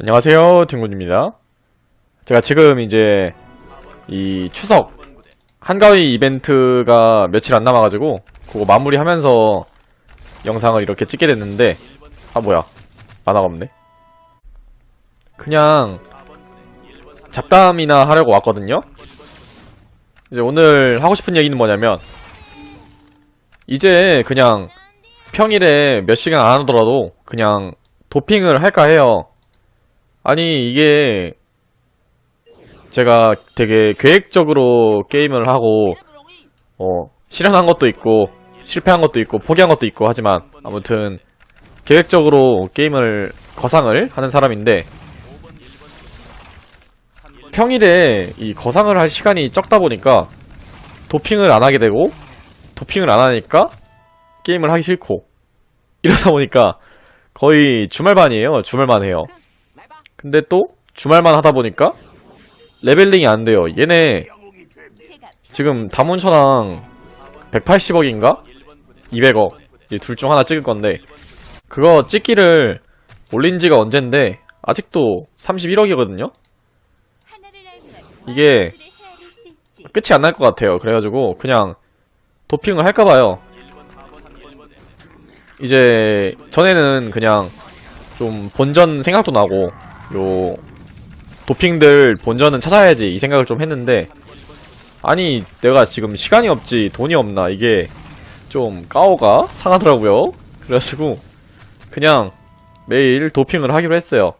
안녕하세요, 딩군입니다. 제가 지금 이제 이 추석 한가위 이벤트가 며칠 안 남아가지고 그거 마무리하면서 영상을 이렇게 찍게 됐는데 아 뭐야 만화가 없네. 그냥 잡담이나 하려고 왔거든요. 이제 오늘 하고 싶은 얘기는 뭐냐면 이제 그냥 평일에 몇 시간 안 하더라도 그냥 도핑을 할까 해요. 아니 이게 제가 되게 계획적으로 게임을 하고 어 실현한 것도 있고 실패한 것도 있고 포기한 것도 있고 하지만 아무튼 계획적으로 게임을 거상을 하는 사람인데 평일에 이 거상을 할 시간이 적다 보니까 도핑을 안 하게 되고 도핑을 안 하니까 게임을 하기 싫고 이러다 보니까 거의 주말반이에요. 주말만 해요 근데 또 주말만 하다 보니까 레벨링이 안 돼요. 얘네 지금 다문천왕 180억인가? 200억 둘 중 하나 찍을 건데 그거 찍기를 올린 지가 언젠데 아직도 31억이거든요? 이게 끝이 안 날 것 같아요. 그래가지고 그냥 도핑을 할까봐요. 이제 전에는 그냥 좀 본전 생각도 나고 요 도핑들 본전은 찾아야지 이 생각을 좀 했는데 아니 내가 지금 시간이 없지 돈이 없나 이게 좀 까오가 상하더라고요. 그래가지고 그냥 매일 도핑을 하기로 했어요.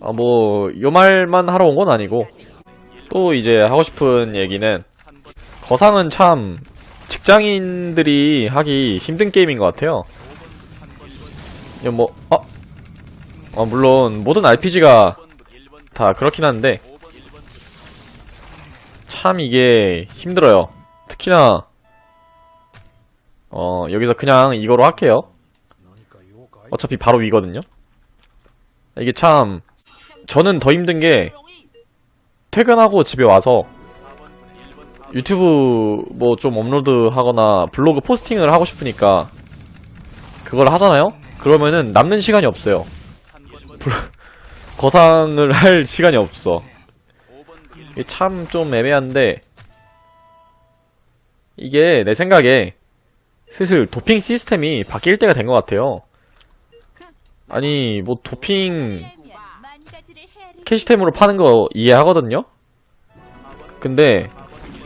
아 뭐 요 말만 하러 온 건 아니고 또 이제 하고 싶은 얘기는 거상은 참 직장인들이 하기 힘든 게임인 것 같아요. 뭐 아, 어, 물론 모든 RPG가 다 그렇긴 한데 참 이게 힘들어요. 특히나 어 여기서 그냥 이거로 할게요. 어차피 바로 위거든요. 이게 참 저는 더 힘든 게 퇴근하고 집에 와서 유튜브 뭐 좀 업로드 하거나 블로그 포스팅을 하고 싶으니까 그걸 하잖아요? 그러면은 남는 시간이 없어요. 거상을 할 시간이 없어. 이게 참 좀 애매한데, 이게 내 생각에 슬슬 도핑 시스템이 바뀔 때가 된 것 같아요. 아니, 뭐 도핑 캐시템으로 파는 거 이해하거든요? 근데,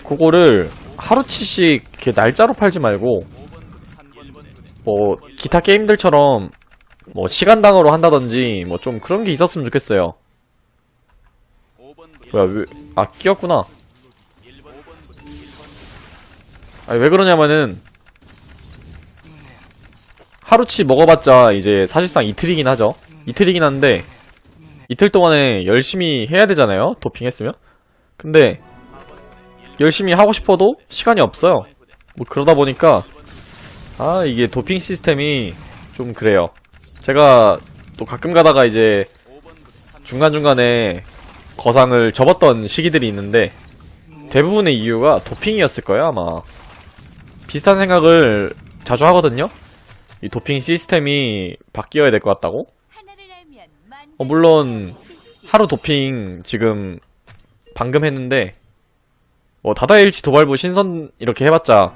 그거를 하루치씩 이렇게 날짜로 팔지 말고, 뭐, 기타 게임들처럼 뭐 시간당으로 한다든지 뭐 좀 그런 게 있었으면 좋겠어요. 뭐야 왜? 아 끼었구나. 아니 왜 그러냐면은 하루치 먹어봤자 이제 사실상 이틀이긴 하죠. 이틀이긴 한데 이틀 동안에 열심히 해야 되잖아요. 도핑했으면. 근데 열심히 하고 싶어도 시간이 없어요. 뭐 그러다 보니까 아 이게 도핑 시스템이 좀 그래요. 제가 또 가끔 가다가 이제 중간중간에 거상을 접었던 시기들이 있는데 대부분의 이유가 도핑이었을 거예요 아마. 비슷한 생각을 자주 하거든요. 이 도핑 시스템이 바뀌어야 될 것 같다고. 어, 물론 하루 도핑 지금 방금 했는데 뭐 다다일치 도발부 신선 이렇게 해봤자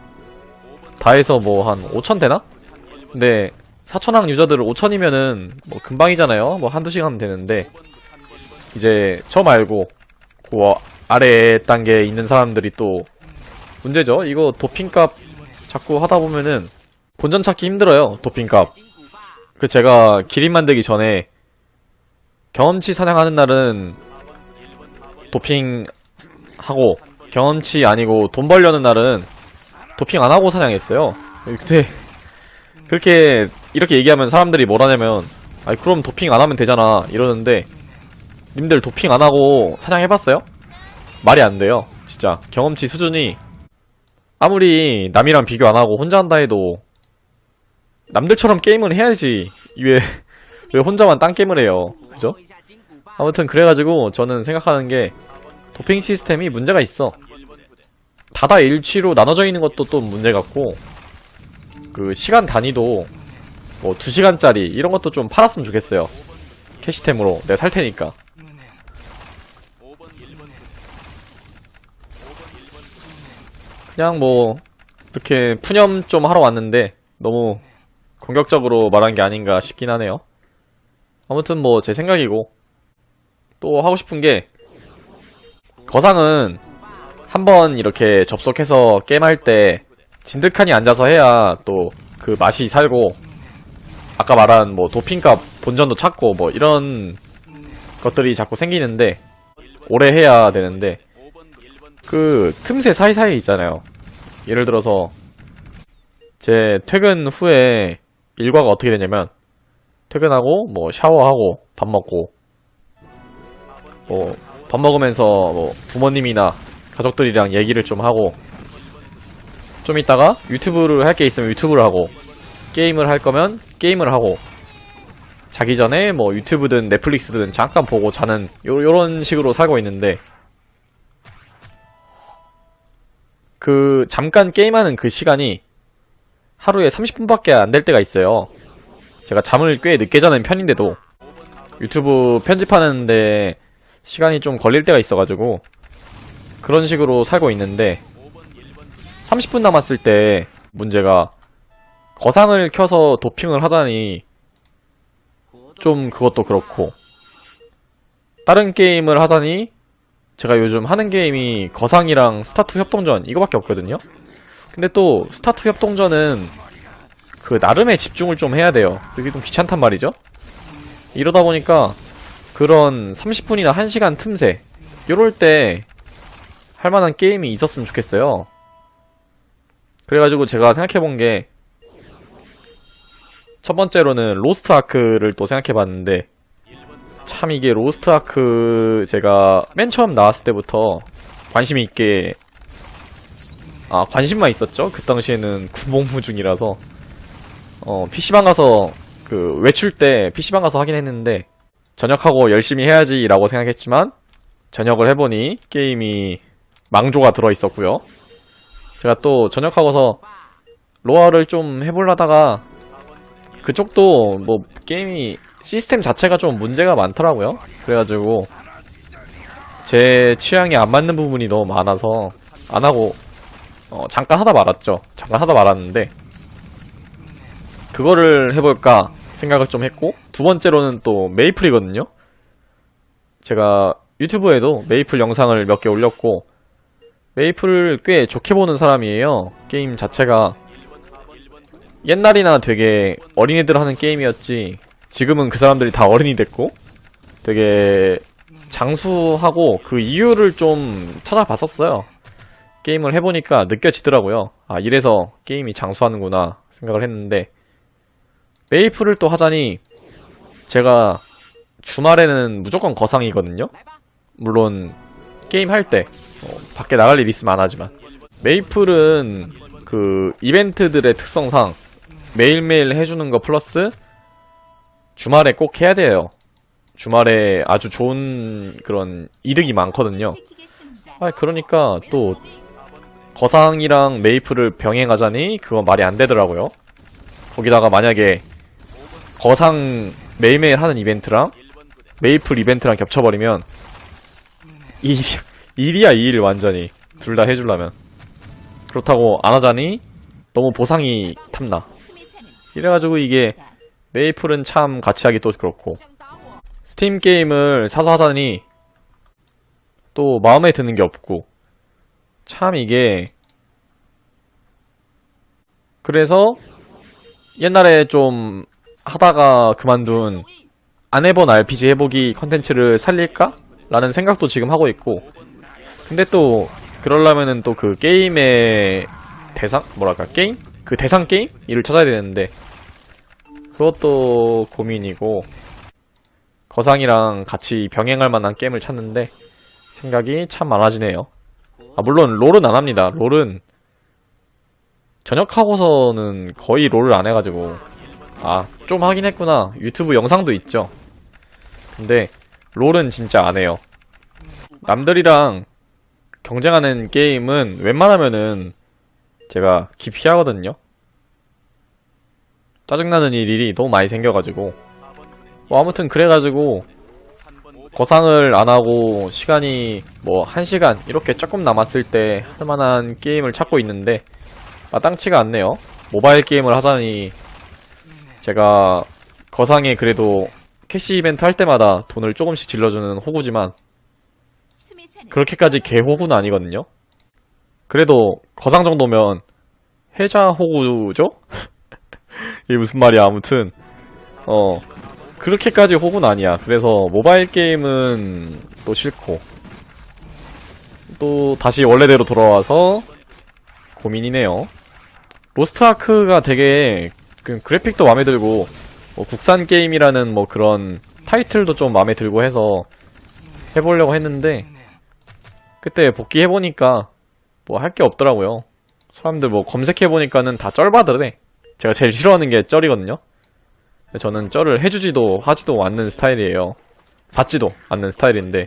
다 해서 뭐 한 5천 되나? 근데 4천왕 유저들 5천이면은 뭐 금방이잖아요. 뭐 한두 시간 되는데 이제 저 말고 그 아래 단계에 있는 사람들이 또 문제죠. 이거 도핑값 자꾸 하다 보면은 본전 찾기 힘들어요. 도핑값. 그 제가 기린 만들기 전에 경험치 사냥하는 날은 도핑하고 경험치 아니고 돈 벌려는 날은 도핑 안 하고 사냥했어요. 근데 그렇게 이렇게 얘기하면 사람들이 뭐라냐면 아니 그럼 도핑 안 하면 되잖아. 이러는데 님들 도핑 안 하고 사냥해봤어요? 말이 안 돼요. 진짜. 경험치 수준이 아무리 남이랑 비교 안 하고 혼자 한다 해도 남들처럼 게임을 해야지. 왜, 왜 혼자만 딴 게임을 해요. 그죠? 아무튼 그래가지고 저는 생각하는 게 도핑 시스템이 문제가 있어. 다다 일치로 나눠져 있는 것도 또 문제 같고 그 시간 단위도 뭐 2시간짜리 이런 것도 좀 팔았으면 좋겠어요. 캐시템으로 내가 살 테니까. 그냥 뭐 이렇게 푸념 좀 하러 왔는데 너무 공격적으로 말한 게 아닌가 싶긴 하네요. 아무튼 뭐 제 생각이고 또 하고 싶은 게 거상은 한번 이렇게 접속해서 게임할 때 진득하니 앉아서 해야 또 그 맛이 살고 아까 말한 뭐 도핑값 본전도 찾고 뭐 이런 것들이 자꾸 생기는데 오래 해야 되는데 그 틈새 사이사이 있잖아요. 예를 들어서 제 퇴근 후에 일과가 어떻게 되냐면 퇴근하고 뭐 샤워하고 밥 먹고 뭐 밥 먹으면서 뭐 부모님이나 가족들이랑 얘기를 좀 하고 좀 있다가 유튜브를 할 게 있으면 유튜브를 하고 게임을 할 거면 게임을 하고 자기 전에 뭐 유튜브든 넷플릭스든 잠깐 보고 자는 요, 요런 식으로 살고 있는데 그 잠깐 게임하는 그 시간이 하루에 30분밖에 안 될 때가 있어요. 제가 잠을 꽤 늦게 자는 편인데도 유튜브 편집하는데 시간이 좀 걸릴 때가 있어가지고 그런 식으로 살고 있는데 30분 남았을 때 문제가 거상을 켜서 도핑을 하자니 좀 그것도 그렇고 다른 게임을 하자니 제가 요즘 하는 게임이 거상이랑 스타투 협동전 이거밖에 없거든요. 근데 또 스타투 협동전은 그 나름의 집중을 좀 해야 돼요. 그게 좀 귀찮단 말이죠. 이러다 보니까 그런 30분이나 1시간 틈새 요럴 때 할만한 게임이 있었으면 좋겠어요. 그래가지고 제가 생각해본 게 첫 번째로는 로스트 아크를 또 생각해봤는데 참 이게 로스트 아크 제가 맨 처음 나왔을 때부터 관심 있게 아 관심만 있었죠? 그 당시에는 구멍무 중이라서. 어 PC방 가서 그 외출 때 PC방 가서 하긴 했는데 전역하고 열심히 해야지 라고 생각했지만 전역을 해보니 게임이 망조가 들어있었고요 제가 또 전역하고서 로아를 좀 해보려다가 그쪽도 뭐 게임이 시스템 자체가 좀 문제가 많더라고요. 그래가지고 제 취향에 안 맞는 부분이 너무 많아서 안 하고 어, 잠깐 하다 말았죠. 잠깐 하다 말았는데 그거를 해볼까 생각을 좀 했고 두 번째로는 또 메이플이거든요. 제가 유튜브에도 메이플 영상을 몇 개 올렸고 메이플을 꽤 좋게 보는 사람이에요. 게임 자체가 옛날이나 되게 어린이들 하는 게임이었지 지금은 그 사람들이 다 어른이 됐고 되게 장수하고 그 이유를 좀 찾아봤었어요. 게임을 해보니까 느껴지더라고요. 아, 이래서 게임이 장수하는구나 생각을 했는데 메이플을 또 하자니 제가 주말에는 무조건 거상이거든요. 물론 게임 할때 밖에 나갈 일 있으면 안 하지만 메이플은 그 이벤트들의 특성상 매일매일 해주는 거 플러스 주말에 꼭 해야 돼요. 주말에 아주 좋은 그런 이득이 많거든요. 아, 그러니까 또 거상이랑 메이플을 병행하자니 그건 말이 안 되더라고요. 거기다가 만약에 거상 매일매일 하는 이벤트랑 메이플 이벤트랑 겹쳐버리면 일, 일이야 일 완전히. 둘 다 해주려면. 그렇다고 안 하자니 너무 보상이 탐나. 이래가지고 이게 메이플은 참 같이 하기 또 그렇고. 스팀 게임을 사서 하자니 또 마음에 드는 게 없고. 참 이게 그래서 옛날에 좀 하다가 그만둔 안 해본 RPG 해보기 컨텐츠를 살릴까? 라는 생각도 지금 하고 있고 근데 또 그러려면은 또 그 게임의 대상? 뭐랄까 게임? 그 대상 게임? 이를 찾아야 되는데 그것도 고민이고 거상이랑 같이 병행할 만한 게임을 찾는데 생각이 참 많아지네요. 아 물론 롤은 안 합니다. 롤은 전역하고서는 거의 롤을 안 해가지고 아 좀 하긴 했구나. 유튜브 영상도 있죠. 근데 롤은 진짜 안 해요. 남들이랑 경쟁하는 게임은 웬만하면은 제가 기피하거든요. 짜증나는 일이 너무 많이 생겨가지고 뭐 아무튼 그래가지고 거상을 안 하고 시간이 뭐 1시간 이렇게 조금 남았을 때 할만한 게임을 찾고 있는데 마땅치가 않네요. 모바일 게임을 하자니 제가 거상에 그래도 캐시 이벤트 할 때마다 돈을 조금씩 질러주는 호구지만 그렇게까지 개호구는 아니거든요. 그래도 거상 정도면 해자 호구죠? 이게 무슨 말이야 아무튼 어 그렇게까지 호구는 아니야. 그래서 모바일 게임은 또 싫고 또 다시 원래대로 돌아와서 고민이네요. 로스트아크가 되게 그 그래픽도 마음에 들고 뭐 국산 게임이라는 뭐 그런 타이틀도 좀 마음에 들고 해서 해보려고 했는데 그때 복귀해보니까 뭐 할 게 없더라고요. 사람들 뭐 검색해보니까는 다 쩔바더래. 제가 제일 싫어하는 게 쩔이거든요. 저는 쩔을 해주지도 하지도 않는 스타일이에요. 받지도 않는 스타일인데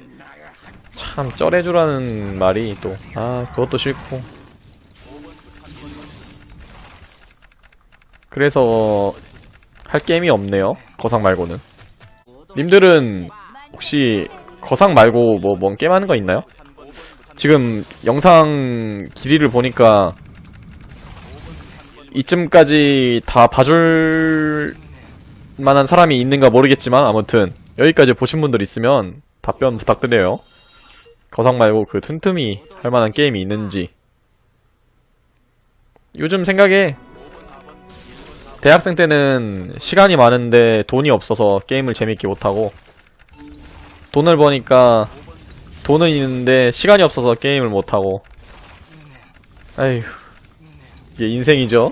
참 쩔해주라는 말이 또 아 그것도 싫고 그래서 할 게임이 없네요. 거상 말고는. 님들은 혹시 거상 말고 뭐 뭔 게임 하는 거 있나요? 지금 영상 길이를 보니까 이쯤까지 다 봐줄 만한 사람이 있는가 모르겠지만 아무튼 여기까지 보신 분들 있으면 답변 부탁드려요. 거상 말고 그 틈틈이 할 만한 게임이 있는지. 요즘 생각에 대학생 때는 시간이 많은데 돈이 없어서 게임을 재밌게 못하고 돈을 버니까 돈은 있는데 시간이 없어서 게임을 못하고. 아휴 이게 인생이죠?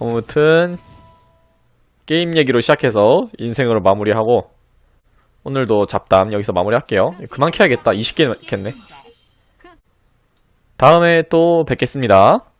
아무튼 게임 얘기로 시작해서 인생으로 마무리하고 오늘도 잡담 여기서 마무리할게요. 그만 켜야겠다. 20개 켰네. 다음에 또 뵙겠습니다